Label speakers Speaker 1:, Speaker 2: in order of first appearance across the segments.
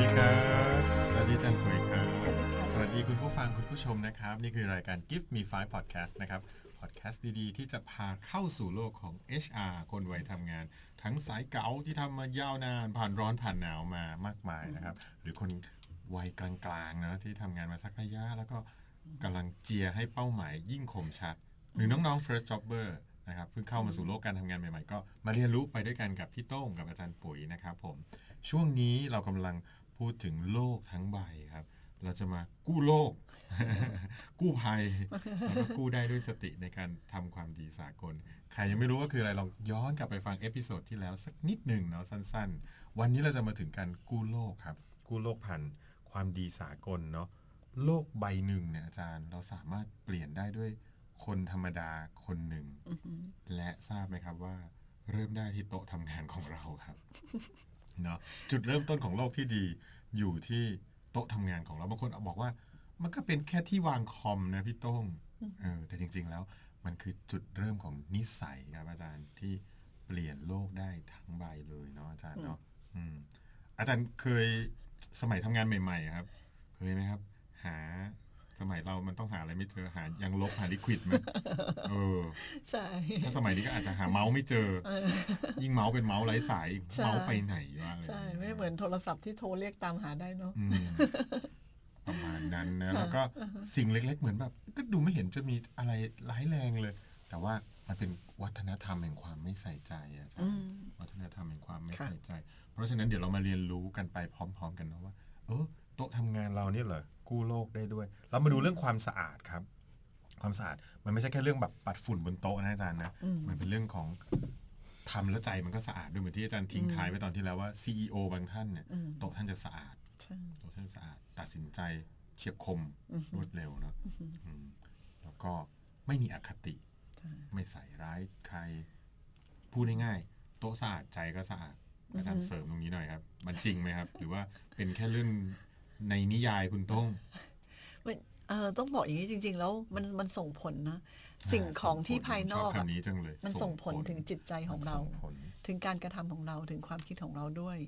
Speaker 1: ดีครับ สวัสดีอาจันคุยครับ
Speaker 2: สวัสดีค่ะ
Speaker 1: สวัสดีคุณผู้ฟังคุณผู้ชมนะครับ นี่คือรายการ Give Me Five Podcast นะครับ พอดแคสต์ดีๆ ที่จะพาเข้าสู่โลกของ HR คนวัยทำงาน ทั้งสายเก๋าที่ทำมายาวนาน ผ่านร้อนผ่านหนาวมามากมายนะครับ หรือคนวัยกลางๆนะที่ทำงานมาสักระยะ แล้วก็กำลังเจียร์ให้เป้าหมายยิ่งคมชัด หรือน้องๆ first jobber นะครับเพิ่งเข้ามาสู่โลกการทำงานใหม่ๆ ก็มาเรียนรู้ไปด้วยกันกับพี่โต้งกับอาจารย์ปุ๋ยนะครับผมช่วงนี้เรากำลัง พูดถึงโลกทั้งใบครับ เราจะมากู้โลก กู้ภัยแล้วก็กู้ได้ด้วยสติในการทำความดีสากล ใครยังไม่รู้ว่าคืออะไรลองย้อนกลับไปฟังเอพิโซดที่แล้วสักนิดหนึ่งเนาะสั้น ๆ วันนี้เราจะมาถึงการกู้โลกครับ กู้โลกผ่านความดีสากลเนาะโลกใบหนึ่งเนี่ยอาจารย์เราสามารถเปลี่ยนได้ด้วยคนธรรมดาคนหนึ่ง
Speaker 2: อือหือ
Speaker 1: และทราบไหมครับว่า เริ่มได้ที่โต๊ะทำงานของเราครับ เนาะจุดเริ่มต้นของโลกที่ดีอยู่ที่โต๊ะทำงานของเราบางคนบอกว่า มันก็เป็นแค่ที่วางคอมนะพี่โต้งเออแต่จริง ๆ แล้วมันคือจุดเริ่มของนิสัยครับอาจารย์ที่เปลี่ยนโลกได้ทั้งใบเลยเนาะอาจารย์เนาะอืมอาจารย์เคยสมัยทำงานใหม่ ๆ ครับ เคยไหมครับ หา สมัยเรามันต้องหาอะไรไม่เจอหายังลบหาลิควิดไหมเออ
Speaker 2: ใช่
Speaker 1: ถ้าสมัยนี้ก็อาจจะหาเมาส์ไม่เจอ ยิ่งเมาส์เป็นเมาส์ไร้สาย
Speaker 2: ใช่
Speaker 1: เมาส์ไปไหนวะอะไร
Speaker 2: ใช่ไม่เหมือนโทรศัพท์ที่โทรเรียกตามหาได้เนาะ
Speaker 1: อืมประมาณนั้นนะแล้วก็สิ่งเล็ก ๆ เหมือนแบบ ก็ดูไม่เห็นจะมีอะไรร้ายแรงเลย แต่ว่ามันเป็นวัฒนธรรมแห่งความไม่ใส่ใจอะอาจาร
Speaker 2: อื
Speaker 1: ย์
Speaker 2: ม
Speaker 1: วัฒนธรรมแห่งความไม่
Speaker 2: ค่ะ
Speaker 1: ใส่ใจ เพราะฉะนั้นเดี๋ยวเรามาเรียนรู้กันไปพร้อม ๆ กันนะว่า เออโต๊ะทำงานเราเนี่ยเหรอกู้โลกได้ด้วย เรามาดูเรื่องความสะอาดครับ ความสะอาดมันไม่ใช่แค่เรื่องแบบปัดฝุ่นบนโต๊ะนะอาจารย์นะ
Speaker 2: อืม
Speaker 1: มันเป็นเรื่องของทำแล้วใจมันก็สะอาดด้วยเหมือนที่อาจารย์ทิ้งท้ายไว้ตอนที่แล้วว่า CEO บางท่านเนี่ย
Speaker 2: อืม
Speaker 1: โต๊ะท่านจะสะอาด
Speaker 2: ใช่
Speaker 1: โต๊ะท่านสะอาด ตัดสินใจเฉียบคม
Speaker 2: อือฮึ
Speaker 1: รวดเร็วเนอะอืมแล้วก็ไม่มีอคติ
Speaker 2: ใช่
Speaker 1: ไม่ใส่ร้ายใคร พูดง่ายๆโต๊ะสะอาดใจก็สะอาดอาจารย์เสริมตรงนี้หน่อยครับ มันจริงไหมครับ หรือว่าเป็นแค่เรื่อง ในนิยายคุณต้อง
Speaker 2: ไม่เออต้องบอกอย่างนี้จริง ๆ แล้วมันมันส่งผลนะ สิ่งของที่ภายนอก
Speaker 1: ชบ
Speaker 2: อะ
Speaker 1: คำนี้จังเลย
Speaker 2: มันส่งผลถึงจิตใจของเรา
Speaker 1: ส่งผล
Speaker 2: ถึงการกระทำของเราถึงความคิดของเราด้วย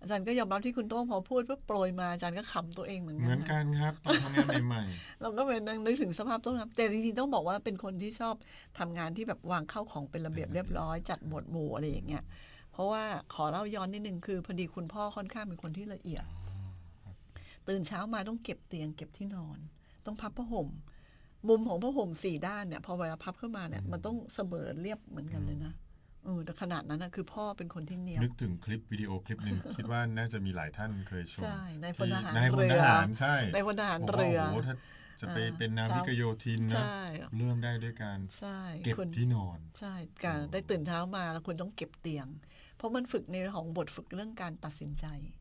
Speaker 2: อาจารย์ก็ยอมรับที่คุณโต้งพอพูดปุ๊บโปรยมาอาจารย์ก็ขำตัวเองเหมือนกั
Speaker 1: เหมือนกันครับตอนทำงานใหม่
Speaker 2: เราก็เป็นนึกถึงสภาพต้นน้ำแต่จริงๆต้องบอกว่าเป็นคนที่ชอบทำงานที่แบบวางเข้าของเป็นระเบียบเรียบร้อยจัดหมวดหมู่อะไรอย่างเงี้ยเพราะว่าขอเล่าย้อนนิดนึงคือพอดีคุณพ่อค่อนข้างเป็นคนที่ละเอียด ตื่นเช้ามาต้องเก็บเตียงเก็บที่นอน ต้องพับผ้าห่ม มุมของผ้าห่มสี่ด้านเนี่ย พอเวลาพับขึ้นมาเนี่ย มันต้องเสมอเรียบเหมือนกันเลยนะเออแต่ขนาดนั้นนะคือพ่อเป็นคนที่เนีย
Speaker 1: ๆ
Speaker 2: บ
Speaker 1: นึกถึงคลิปวิดีโอคลิปหนึ่ง คิดว่าน่าจะมีหลายท่านเคยชม
Speaker 2: ใช่ในพลทหาร
Speaker 1: ในพล
Speaker 2: เรื
Speaker 1: ท
Speaker 2: อ
Speaker 1: หารใช่
Speaker 2: ในพลทหาร
Speaker 1: บอกว่า
Speaker 2: เรือ
Speaker 1: โอ้โหถ้าจะไป
Speaker 2: อ่า
Speaker 1: เป็นนาวิกโยธินนะ
Speaker 2: ใช่
Speaker 1: เริ่มได้ด้วยการ
Speaker 2: ใช่
Speaker 1: เก็บ
Speaker 2: คุณ
Speaker 1: ที่นอน
Speaker 2: ใช่การได้ตื่นเช้ามาแล้วคุณต้องเก็บเตียง เพราะมันฝึกในเรื่องของบทฝึกเรื่องการตัดสินใจ
Speaker 1: อืม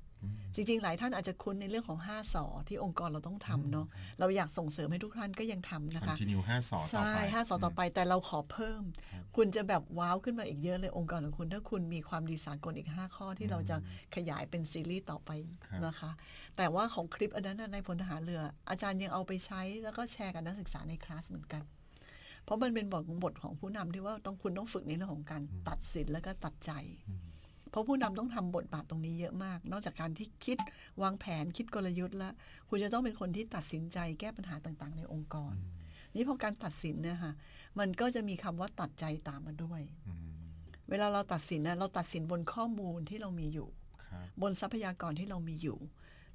Speaker 2: จริงๆ หลายท่านอาจจะคุ้นในเรื่องของ 5สอที่องค์กรเราต้องทำเนาะเราอยากส่งเสริมให้ทุกท่านก็ยังทำนะคะ
Speaker 1: continue ห้าสอต่อ
Speaker 2: ใช่
Speaker 1: ไป
Speaker 2: ห้าสอต่อไปแต่เราขอเพิ่ม
Speaker 1: ครับ
Speaker 2: คุณจะแบบว้าวขึ้นมาอีกเยอะเลยองค์กรของคุณ ถ้าคุณมีความดีสากลอีก 5 ข้อที่เราจะขยายเป็นซีรีส์ต่อไป
Speaker 1: ครับ
Speaker 2: นะคะ แต่ว่าของคลิปอันนั้นนะในพลทหารเรือ อาจารย์ยังเอาไปใช้แล้วก็แชร์กับนักศึกษาในคลาสเหมือนกันเพราะมันเป็นบทของบทของผู้นำที่ว่าต้องคุณต้องฝึกในเรื่องของการตัดสินแล้วก็ตัดใจ
Speaker 1: อืม
Speaker 2: เพราะผู้นำต้องทำบทบาทตรงนี้เยอะมาก นอกจากการที่คิดวางแผนคิดกลยุทธ์แล้ว คุณจะต้องเป็นคนที่ตัดสินใจแก้ปัญหาต่างๆ ในองค์กร นี่พอการตัดสินเนี่ยค่ะมันก็จะมีคำว่าตัดใจตามมาด้วย
Speaker 1: อืม
Speaker 2: เวลาเราตัดสินนะเราตัดสินบนข้อมูลที่เรามีอยู่
Speaker 1: ครับ
Speaker 2: บนทรัพยากรที่เรามีอยู่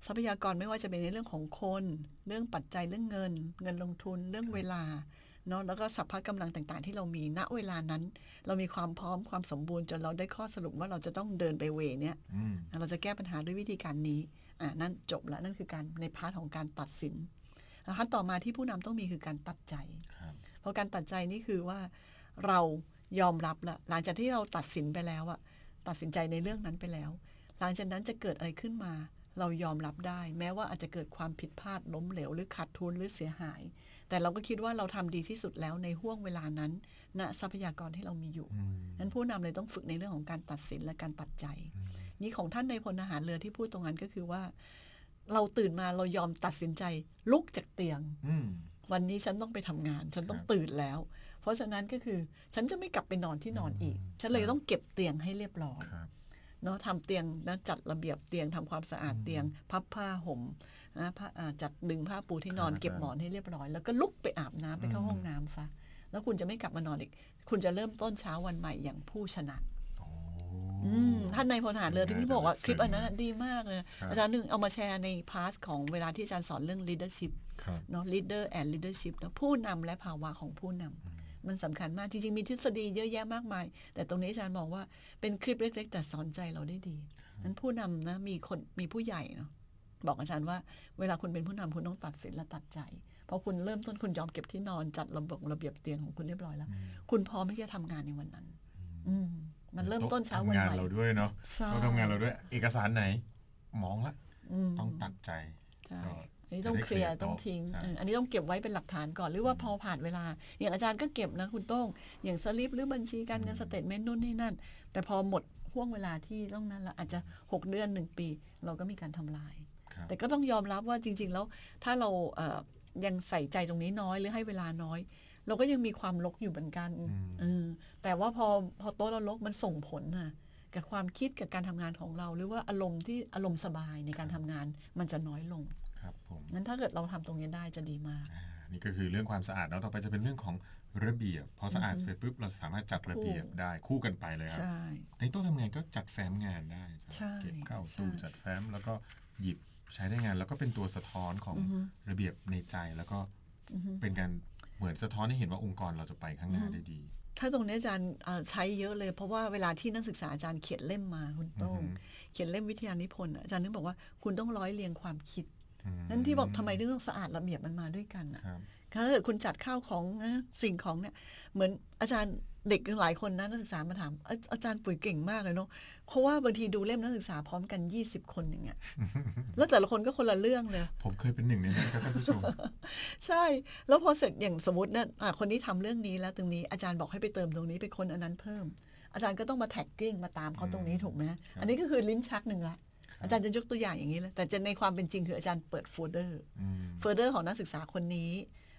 Speaker 2: ทรัพยากรไม่ว่าจะเป็นในเรื่องของคน เรื่องปัจจัยเรื่องเงิน เงินลงทุนเรื่องเวลา เนาะแล้วก็สัพพะกำลังต่างๆ ที่เรามีณเวลานั้น เรามีความพร้อมความสมบูรณ์จนเราได้ข้อสรุปว่าเราจะต้องเดินไปเวเนี้ย
Speaker 1: อืม
Speaker 2: เราจะแก้ปัญหาด้วยวิธีการนี้อ่านั่นจบแล้วนั่นคือการในพาร์ทของการตัดสินขั้นต่อมาที่ผู้นำต้องมีคือการตัดใจ
Speaker 1: ครับ
Speaker 2: เพราะการตัดใจนี่คือว่าเรายอมรับละหลังจากที่เราตัดสินไปแล้วอะตัดสินใจในเรื่องนั้นไปแล้ว หลังจากนั้นจะเกิดอะไรขึ้นมา เรายอมรับได้ แม้ว่าอาจจะเกิดความผิดพลาดล้มเหลว หรือขาดทุนหรือเสียหาย แต่เราก็คิดว่าเราทำดีที่สุดแล้วในห่วงเวลานั้นณทรัพยากรที่เรามีอยู่
Speaker 1: อืม
Speaker 2: นั้นผู้นำเลยต้องฝึกในเรื่องของการตัดสินและการตัดใจ นี่ของท่านในพลทหารเรือที่พูดตรงนั้นก็คือว่า เราตื่นมาเรายอมตัดสินใจลุกจากเตียง
Speaker 1: อืม
Speaker 2: วันนี้ฉันต้องไปทำงาน ฉันต้อง
Speaker 1: ครับ
Speaker 2: ตื่นแล้ว เพราะฉะนั้นก็คือ ฉันจะไม่กลับไปนอนที่นอนอีก
Speaker 1: อืม
Speaker 2: ฉันเลยต้องเก็บเตียงให้เรียบร้อย
Speaker 1: ครับ
Speaker 2: เนาะทำเตียงนะจัดระเบียบเตียงทำความสะอาดเตียง พับผ้าห่มนะผ้าอ่าจัดดึงผ้าปูที่นอน
Speaker 1: ครับ
Speaker 2: เก็บหมอนให้เรียบร้อย แล้วก็ลุกไปอาบน้ำไปเข้า
Speaker 1: อืม
Speaker 2: ห้องน้ำซะแล้วคุณจะไม่กลับมานอนอีก คุณจะเริ่มต้นเช้าวันใหม่อย่างผู้ชนะ
Speaker 1: โอ้
Speaker 2: อืมท่านในายพลทหารเรือที่พี่บอกว่าคลิปอันนั้น
Speaker 1: ครับ
Speaker 2: นะดีมากเลย
Speaker 1: ครับ
Speaker 2: อาจารย์หนึ่งเอามาแชร์ในพาสของเวลาที่อาจารย์สอนเรื่อง leadership
Speaker 1: ครับ
Speaker 2: เนาะ leader and leadership เนาะผู้นำและภาวะของผู้นำ มันสำคัญมาก จริง ๆ มีทฤษฎีเยอะแยะมากมาย แต่ตรงนี้อาจารย์บอกว่าเป็นคลิปเล็ก ๆ แต่สอนใจเราได้ดีนั้นผู้นำนะมีคนมีผู้ใหญ่เนาะบอกอาจารย์ว่าเวลาคุณเป็นผู้นำคุณต้องตัดสินและตัดใจพอคุณเริ่มต้นคุณยอมเก็บที่นอนจัดระบบระเบียบเตียงของคุณเรียบร้อยแล้ว คุณพร้อมที่จะทำงานในวันนั้น อืมมันเริ่มต้นเช้าวัน
Speaker 1: ทำงาน
Speaker 2: ใหม่
Speaker 1: เราด้วยเนาะ
Speaker 2: ใช่
Speaker 1: เราทำงานเราด้วย เอกสารไหน มองละ
Speaker 2: ม
Speaker 1: ต้องตัดใจ
Speaker 2: ใช่
Speaker 1: ก็
Speaker 2: อันนี้ต้องเคลียร์
Speaker 1: จะได้เคลียร์
Speaker 2: ต้องทิ้ง
Speaker 1: ใช่
Speaker 2: เอออันนี้ต้องเก็บไว้เป็นหลักฐานก่อนหรือว่าพอผ่านเวลา อย่างอาจารย์ก็เก็บนะคุณโต้งอย่างสลิปหรือบัญชีการเงินสเตทเมนต์นู่นนี่นั่น แต่พอหมดห่วงเวลาที่ต้องนั้นละอาจจะ 6 เดือน 1 ปี เราก็มีการทำลาย
Speaker 1: ครับ
Speaker 2: แต่ก็ต้องยอมรับว่าจริง ๆ แล้วถ้าเราเอ่อยังใส่ใจตรงนี้น้อยหรือให้เวลาน้อย เราก็ยังมีความลกอยู่เหมือนกัน
Speaker 1: อืม
Speaker 2: เออแต่ว่าพอพอโต๊ะเราลกมันส่งผลนะกับความคิดกับการทำงานของเรา หรือว่าอารมณ์ที่อารมณ์สบายในการทำงานมันจะน้อยลง
Speaker 1: ครับผม
Speaker 2: งั้นถ้าเกิดเราทำตรงนี้ได้จะดีมาก
Speaker 1: อ่านี่ก็คือเรื่องความสะอาดแล้วต่อไปจะเป็นเรื่องของระเบียบพอสะอาดเสร็จปุ๊บเราสามารถจัดระเบียบได้คู่กันไปเลยครับ
Speaker 2: ใช่
Speaker 1: ในโต๊ะทำงานก็จัดแฟ้มงานได้
Speaker 2: ใช่
Speaker 1: เก็บเข้า
Speaker 2: ใช่
Speaker 1: ตู้จัดแฟ้มแล้วก็หยิบใช้ได้งาน แล้วก็เป็นตัวสะท้อนของ
Speaker 2: อือฮึ
Speaker 1: ระเบียบในใจแล้วก็
Speaker 2: อือฮึ
Speaker 1: เป็นการเหมือนสะท้อนให้เห็นว่าองค์กรเราจะไปข้างหน้า
Speaker 2: อือฮึ
Speaker 1: ได้ดี
Speaker 2: ถ้าตรงนี้อาจารย์เอ่อใช้เยอะเลย เพราะว่าเวลาที่นักศึกษาอาจารย์เขียนเล่มมาคุณโต้ง
Speaker 1: อือฮึ
Speaker 2: เขียนเล่มวิทยานิพนธ์อะอาจารย์นึกบอกว่าคุณต้องร้อยเรียงความคิด
Speaker 1: อืม
Speaker 2: นั้นที่บอกทำไมถึงต้องสะอาดระเบียบมันมาด้วยกันอะ
Speaker 1: ครับ
Speaker 2: ถ้าเกิดคุณจัดข้าวของนะสิ่งของเนี่ย เหมือนอาจารย์เด็กหลายคนนะนักศึกษามาถามอาอาจารย์ปุ๋ยเก่งมากเลยเนาะเพราะว่าบางทีดูเล่มนักศึกษาพร้อมกัน 20 คนอย่างเงี้ยแล้วแต่ละคนก็คนละเรื่องเลย
Speaker 1: ผมเคยเป็นหนึ่งในนั้นครับท่านผู้ชม
Speaker 2: ใช่ แล้วพอเสร็จอย่างสมมติเนี่ยอะคนนี้ทำเรื่องนี้แล้วตรงนี้อาจารย์บอกให้ไปเติมตรงนี้ไปคนอันนั้นเพิ่ม อาจารย์ก็ต้องมาแท็กกิ้งมาตามเขาตรงนี้ถูกไหมอันนี้ก็คือลิ้นชักหนึ่งละ อาจารย์จะยกตัวอย่างอย่างนี้เลยแต่จะในความเป็นจริงคืออาจารย์เปิดโฟลเดอร์
Speaker 1: อืม
Speaker 2: โฟลเดอร์ของนักศึกษาคนนี้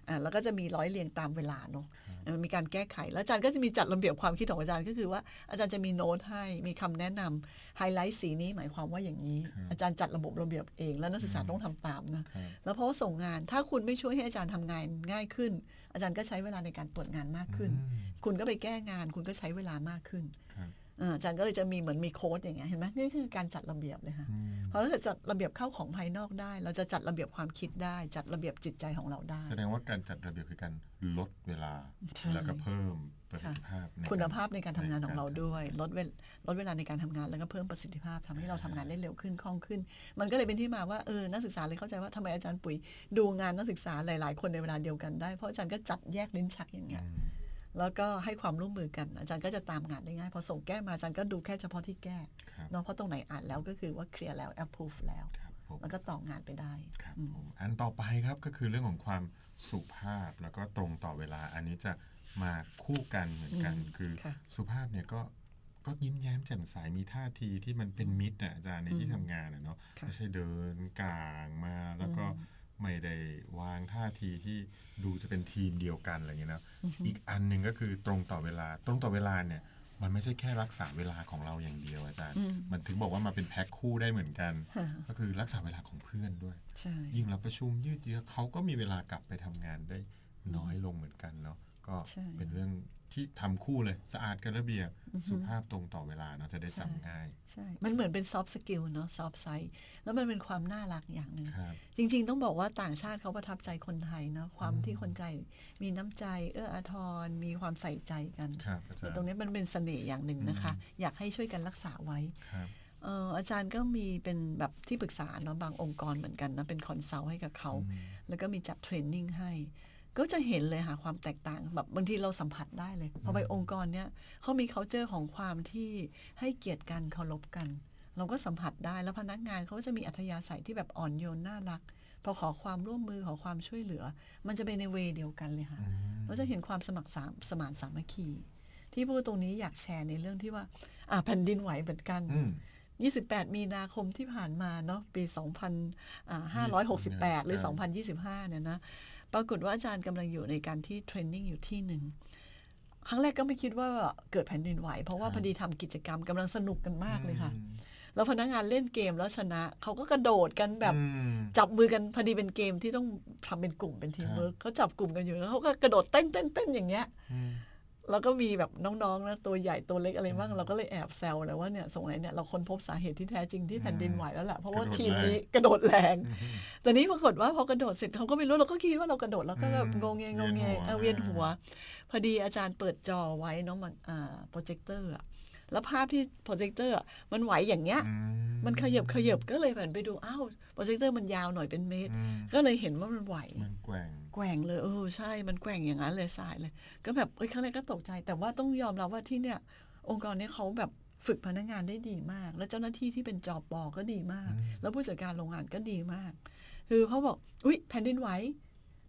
Speaker 2: อ่าแล้วก็จะมีร้อยเรียงตามเวลาเนาะเออมีการแก้ไข แล้วอาจารย์ก็จะมีจัดระเบียบความคิดของอาจารย์ก็คือว่าอาจารย์จะมีโน้ตให้ มีคำแนะนำไฮไลท์สีนี้หมายความว่าอย่างนี้ อาจารย์จัดระบบระเบียบเองแล้วนักศึกษาต้องทำตามนะ
Speaker 1: ครับ
Speaker 2: แล้วเพราะว่าส่งงาน ถ้าคุณไม่ช่วยให้อาจารย์ทำงานง่ายขึ้น อาจารย์ก็ใช้เวลาในการตรวจงานมากขึ้น
Speaker 1: อืม
Speaker 2: คุณก็ไปแก้งาน คุณก็ใช้เวลามากขึ้น
Speaker 1: ครับ
Speaker 2: อ่าอาจารย์ก็เลยจะมีเหมือนมีโค้ดอย่างเงี้ยเห็นไหมนี่คือการจัดระเบียบเลยค่ะ
Speaker 1: อืม
Speaker 2: เพราะถ้าเกิดจัดระเบียบเข้าของภายนอกได้ เราจะจัดระเบียบความคิดได้ จัดระเบียบจิตใจของเราได้
Speaker 1: แสดงว่าการจัดระเบียบคือการลดเวลา
Speaker 2: ใช่
Speaker 1: แล้วก็เพิ่มประสิทธิภาพใน
Speaker 2: คุณภาพในการทำงานของเรา
Speaker 1: ในก
Speaker 2: ด้วย ลดเวลลดเวลาในการทำงานแล้วก็เพิ่มประสิทธิภาพทำให้เราทำงานได้เร็วขึ้นคล่องขึ้น มันก็เลยเป็นที่มาว่าเออนักศึกษาเลยเข้าใจว่าทำไมอาจารย์ปุ๋ยดูงานนักศึกษาหลาย ๆ คนในเวลาเดียวกันได้เพราะอาจารย์ก็จัดแยกลิ้นชักอย่างเงี้ย
Speaker 1: อืม
Speaker 2: แล้วก็ให้ความร่วมมือกันอาจารย์ก็จะตามงานได้ง่ายพอส่งแก้มาอาจารย์ก็ดูแค่เฉพาะที่แก้
Speaker 1: ครับ
Speaker 2: เนาะเพราะตรงไหนอ่านแล้วก็คือว่าเคลียร์แล้ว approve แล้ว
Speaker 1: ครับผม
Speaker 2: แล้วก็ต่องานไปได้
Speaker 1: ครับ
Speaker 2: อืม
Speaker 1: ผมอันต่อไปครับก็คือเรื่องของความสุภาพแล้วก็ตรงต่อเวลาอันนี้จะมาคู่กันเหมือนกัน
Speaker 2: อืม
Speaker 1: คือ
Speaker 2: ค่ะ
Speaker 1: สุภาพเนี่ยก็ก็ยิ้มแย้มแจ่มใสมีท่าทีที่มันเป็นมิตรนะอาจารย์ในที่
Speaker 2: อืม
Speaker 1: ทำงานนะเนาะ
Speaker 2: ค่ะ
Speaker 1: ไม่ใช่เดินกลางมาแล้วก็
Speaker 2: อืม
Speaker 1: ไม่ได้วางท่าทีที่ดูจะเป็นทีมเดียวกันอะไรอย่างเงี้ยเนาะอีกอันหนึ่งก็คือตรงต่อเวลา ตรงต่อเวลาเนี่ย มันไม่ใช่แค่รักษาเวลาของเราอย่างเดียวอาจารย์
Speaker 2: อืม
Speaker 1: มันถึงบอกว่ามาเป็นแพ็คคู่ได้เหมือนกัน
Speaker 2: ค่ะ
Speaker 1: ก็คือรักษาเวลาของเพื่อนด้วย
Speaker 2: ใช่
Speaker 1: ยิ่งเราประชุมยืดเยื้อเขาก็มีเวลากลับไปทำงานได้น้อยลงเหมือนกันเนาะก็
Speaker 2: ใช่
Speaker 1: เป็นเรื่อง ที่ทำคู่เลยสะอาดกันระเบียบ
Speaker 2: อือฮึ
Speaker 1: สุภาพตรงต่อเวลาเนาะจะได้จำง่าย
Speaker 2: ใช่ มันเหมือนเป็นซอฟต์สกิลเนาะซอฟต์ไซส์แล้วมันเป็นความน่ารักอย่างหนึ่ง
Speaker 1: ครับ
Speaker 2: จริง ๆ ต้องบอกว่าต่างชาติเขาประทับใจคนไทยเนาะความ
Speaker 1: อืม
Speaker 2: ที่คนใจมีน้ำใจเอื้ออาทร มีความใส่ใจกัน
Speaker 1: ครับอาจารย์
Speaker 2: ตรงนี้มันเป็นเสน่ห์อย่างหนึ่งนะคะ อยากให้ช่วยกันรักษาไว้
Speaker 1: ครับ
Speaker 2: เอ่ออาจารย์ก็มีเป็นแบบที่ปรึกษาเนาะบางองค์กรเหมือนกันนะเป็นคอนซัลท์ให้กับเขา
Speaker 1: อืม
Speaker 2: แล้วก็มีจัดเทรนนิ่งให้ ก็จะเห็นเลยค่ะความแตกต่างแบบบางทีเราสัมผัสได้เลยพอไปองค์กรเนี้ยเขามี c u เจอร์ของความที่ให้เกียรติกันเคารพกัน เราก็สัมผัสได้แล้วพนักงานเขาก็จะมีอัธยาศัยที่แบบอ่อนโยนน่ารักพอขอความร่วมมือขอความช่วยเหลือ มันจะไปในเวย์เดียวกันเลยค่ะ
Speaker 1: อืม
Speaker 2: เราจะเห็นความสมัครสามสมานสามัคคี ที่พูดตรงนี้อยากแชร์ในเรื่องที่ว่า อ่าแผ่นดินไหวเหมือนกัน
Speaker 1: อืม
Speaker 2: 28 มีนาคมที่ผ่านมาเนาะปี 2568 หรือ 2025 เนี่ยนะ ปรากฏว่าอาจารย์กำลังอยู่ในการที่เทรนนิ่งอยู่ที่หนึ่งครั้งแรกก็ไม่คิดว่าเกิดแผ่นดินไหว เพราะว่า
Speaker 1: ครับ
Speaker 2: พอดีทำกิจกรรมกำลังสนุกกันมากเลยค่ะ
Speaker 1: อืม
Speaker 2: แล้วพนักงานเล่นเกมแล้วชนะ เขาก็กระโดดกันแบบ
Speaker 1: อืม
Speaker 2: จับมือกันพอดีเป็นเกมที่ต้องทำเป็นกลุ่มเป็นทีม
Speaker 1: ครับ
Speaker 2: เวิร์กเขาจับกลุ่มกันอยู่แล้วเขาก็กระโดดเต้นเต้นเต้นอย่างเงี้ย
Speaker 1: อืม
Speaker 2: แล้วก็มีแบบน้องๆนะตัวใหญ่ตัวเล็กอะไรบ้าง
Speaker 1: อืม
Speaker 2: เราก็เลยแอบแซวเลยว่าเนี่ยสงสัยเนี่ยเราค้นพบสาเหตุที่แท้จริงที่แผ่นดินไหวแล้วแหละเพราะว่าก
Speaker 1: ระโดด
Speaker 2: ทีม
Speaker 1: แรง
Speaker 2: นี้กระโดดแรง
Speaker 1: อืม
Speaker 2: แต่นี้ปรากฏว่าพอกระโดดเสร็จเขาก็ไม่รู้เราก็คิดว่าเรากระโดดแล้วก็แบบ
Speaker 1: อืม
Speaker 2: งงเงงงเง
Speaker 1: เวียนหัว
Speaker 2: เออเวียนหัว พอดีอาจารย์เปิดจอไว้เนาะมันอ่าโปรเจคเตอร์อะ แล้วภาพที่โปรเจคเตอร์มันไหวอย่างเงี้ย
Speaker 1: อื
Speaker 2: มันขยับขยับก็เลยหันไปดูอ้าวโปรเจคเตอร์มันยาวหน่อยเป็นเมตร
Speaker 1: อืม
Speaker 2: ก็เลยเห็นว่ามันไหว
Speaker 1: มันแกว่ง
Speaker 2: แกว่งเลยเออใช่มันแกว่งอย่างนั้นเลยสายเลย ก็แบบเอ้ยครั้งแรกก็ตกใจ แต่ว่าต้องยอมรับว่าที่เนี่ย องค์กรเนี้เขาแบบฝึกพนักงานได้ดีมาก และเจ้าหน้าที่ที่เป็นจอปอก็ดีมาก
Speaker 1: อืม
Speaker 2: แล้วผู้จัดการโรงงานก็ดีมาก คือเขาบอก อุ๊ย แผ่นดินไหว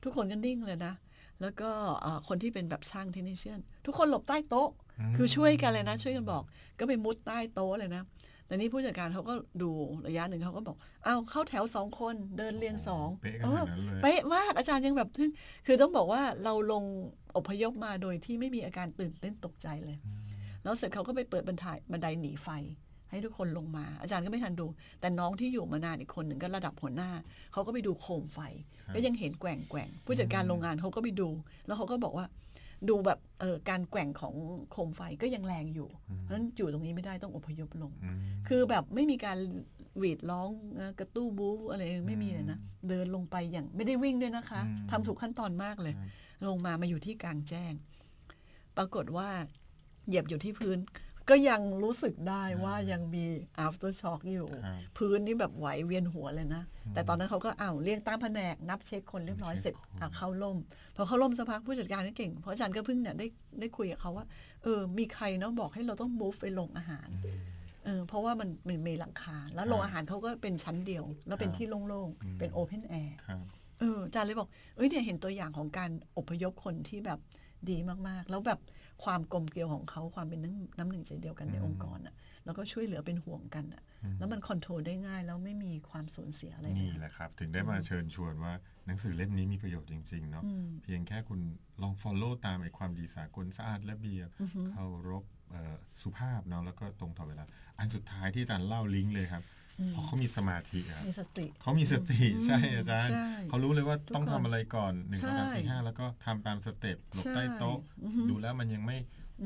Speaker 2: ทุกคนก็นิ่งเลยนะ แล้วก็อ่าคนที่เป็นแบบช่างเทคนิเชียน ทุกคนหลบใต้โต๊ะ
Speaker 1: ม
Speaker 2: คือช่วยกันเลยนะ ช่วยกันบอก ก็ไปมุดใต้โต๊ะเลยนะ แต่นี่ผู้จัดการเขาก็ดูระยะหนึ่งเขาก็บอกอ้าวเข้าแถวสองคนเดินเรียงสอง
Speaker 1: เป๊ะข
Speaker 2: เอ
Speaker 1: นา
Speaker 2: อ
Speaker 1: ดนั้นเลย
Speaker 2: เป๊ะมากอาจารย์ยังแบบทึ่งคือต้องบอกว่าเราลงอพยพมาโดยที่ไม่มีอาการตื่นเต้นตกใจเลย
Speaker 1: อืม
Speaker 2: แล้วเสร็จเขาก็ไปเปิดบันไดบันไดหนีไฟ ให้ทุกคนลงมา อาจารย์ก็ไม่ทันดู แต่น้องที่อยู่มานานอีกคนหนึ่งก็ระดับหัวหน้า เขาก็ไปดูโคมไฟ
Speaker 1: ครับ
Speaker 2: ก็ยังเห็นแกว่งแกว่งผู้จัดการโรงงานเขาก็ไปดู แล้วเขาก็บอกว่าดูแบบเออการแกว่งของโคมไฟก็ยังแรงอยู่
Speaker 1: อืม
Speaker 2: เพราะฉะนั้นอยู่ตรงนี้ไม่ได้ต้องอพยพลง
Speaker 1: อืม
Speaker 2: คือแบบไม่มีการหวีดร้องเอ่อกระตู้บู๊อะไรไม่มีเลยนะ เดินลงไปอย่างไม่ได้วิ่งด้วยนะคะ
Speaker 1: อืม
Speaker 2: ทำถูกขั้นตอนมากเลย
Speaker 1: ครับ
Speaker 2: ลงมามาอยู่ที่กลางแจ้ง ปรากฏว่าเหยียบอยู่ที่พื้น ก็ยังรู้สึกได้ว่ายังมี after shock อยู่
Speaker 1: ครับ
Speaker 2: พื้นนี่แบบไหวเวียนหัวเลยนะ
Speaker 1: อืม
Speaker 2: แต่ตอนนั้นเขาก็อ้าวเรียงตามแผนกนับเช็คคนเรียบร้อย
Speaker 1: เช็ค
Speaker 2: เสร็จ
Speaker 1: คน
Speaker 2: อะเข้าล่ม พอเข้าล่มสักพักผู้จัดการก็เก่ง เพราะอาจารย์ก็เพิ่งเนี่ยได้ได้คุยกับเขาว่าเออมีใครเนาะบอกให้เราต้อง move ไปลงอาหาร
Speaker 1: อืม
Speaker 2: เออเพราะว่ามันมันมีหลังคา แล้ว
Speaker 1: ครับ
Speaker 2: โรงอาหารเขาก็เป็นชั้นเดียว แล้วเป็น
Speaker 1: ครับ
Speaker 2: ที่โล่ง
Speaker 1: อืม
Speaker 2: ๆเป็นโอเพนแอร์
Speaker 1: ครับ
Speaker 2: เอออาจารย์เลยบอกเอ้ยเนี่ยเห็นตัวอย่างของการอพยพคนที่แบบ ดีมากๆ แล้วแบบความกลมเกลียวของเขาความเป็นน้ำน้ำหนึ่งใจเดียวกันใน
Speaker 1: อืม
Speaker 2: องค์กรอะแล้วก็ช่วยเหลือเป็นห่วงกันอะ
Speaker 1: อืม
Speaker 2: แล้วมันคอนโทรลได้ง่าย แล้วไม่มีความสูญเสียอะไร
Speaker 1: นี่
Speaker 2: เลย
Speaker 1: แหละครับ ถึงได้มาเชิญชวนว่าหนังสือเล่มนี้มีประโยชน์จริง ๆ เนาะ
Speaker 2: อืม
Speaker 1: เพียงแค่คุณลอง follow ตามไอ้ความดีสากลสะอาดระเบียบ
Speaker 2: อือฮึ
Speaker 1: เคารพเอ่อสุภาพเนาะแล้วก็ตรงต่อเวลา อันสุดท้ายที่อาจารย์เล่าลิงก์เลยครับ
Speaker 2: อืม
Speaker 1: เพราะเขามีสมาธิครับ
Speaker 2: มีสติ
Speaker 1: เขามีสติ
Speaker 2: อืม
Speaker 1: ใช่อาจารย์
Speaker 2: ใช่
Speaker 1: เขารู้เลยว่า
Speaker 2: ทุก
Speaker 1: ต้อง
Speaker 2: คน
Speaker 1: ทำอะไรก่อนหนึ่งสองสาม
Speaker 2: ใช่
Speaker 1: สี่ห้าแล้วก็ทำตามสเต็ปหลบใต้โต๊ะ
Speaker 2: ใช่อือฮึ
Speaker 1: ดูแล้วมันยังไม่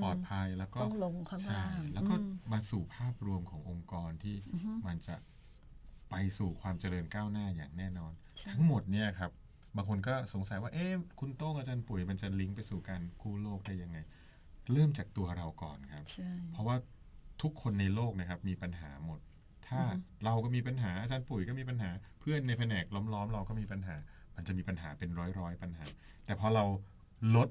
Speaker 1: ปลอดภัยแล้วก็
Speaker 2: ต้องลงข้าง
Speaker 1: ใช่
Speaker 2: ล่าง
Speaker 1: แล้วก็
Speaker 2: อืม
Speaker 1: มาสู่ภาพรวมขององค์กรที่
Speaker 2: อือฮึ
Speaker 1: มันจะไปสู่ความเจริญก้าวหน้าอย่างแน่นอน
Speaker 2: ใช่
Speaker 1: ทั้งหมดเนี่ยครับบางคนก็สงสัยว่าเอ๊ะคุณโต้งอาจารย์ปุ๋ยมันจะลิงก์ไปสู่การกู้โลกได้ยังไง เริ่มจากตัวเราก่อนครับ
Speaker 2: ใช่
Speaker 1: เพราะว่าทุกคนในโลกนะครับมีปัญหาหมด ถ้า
Speaker 2: อือฮึ
Speaker 1: เราก็มีปัญหาอาจารย์ปุ๋ยก็มีปัญหา เพื่อนในแผนกล้อมๆ เราก็มีปัญหา มันจะมีปัญหาเป็นร้อยๆปัญหา แต่พอเราลด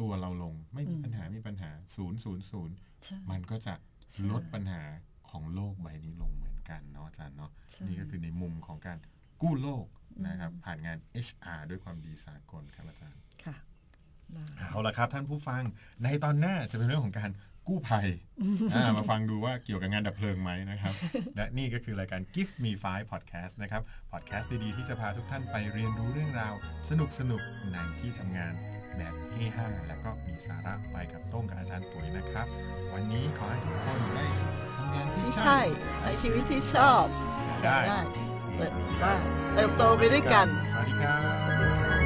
Speaker 1: ตัวเราลงไม่มีปัญหามีปัญหาศูนย์ศูนย์ศูนย์
Speaker 2: ใช่
Speaker 1: มันก็จะ
Speaker 2: ใช่
Speaker 1: ลดปัญหาของโลกใบนี้ลงเหมือนกันเนาะอาจารย์เนาะ
Speaker 2: ใช่
Speaker 1: นี่ก็คือในมุมของการกู้โลกนะครับ
Speaker 2: อืม
Speaker 1: ผ่านงาน HR ด้วยความดีสากลครับอาจารย์
Speaker 2: ค่ะได้
Speaker 1: เอาละครับท่านผู้ฟังในตอนหน้าจะเป็นเรื่องของการ กู้ภัยอ่ามาฟังดูว่าเกี่ยวกับงานดับเพลิงไหมนะครับ และนี่ก็คือรายการ Give Me Five Podcast นะครับพอดแคสต์ดี ๆ ที่จะพาทุกท่านไปเรียนรู้เรื่องราว สนุกๆในที่ทำงานแบบเฮฮาและก็มีสาระไปกับโต้งกับอาจารย์ปุ๋ยนะครับ วันนี้ขอให้ทุกคนได้ทำงานที่
Speaker 2: ที่
Speaker 1: ใช่
Speaker 2: ใช่ ใช้ชีวิตที่ชอบ
Speaker 1: ใช่
Speaker 2: ได้เติบได้เติบโตไปด้วยกัน
Speaker 1: สวัสดีครับ
Speaker 2: สวัสดีค่ะ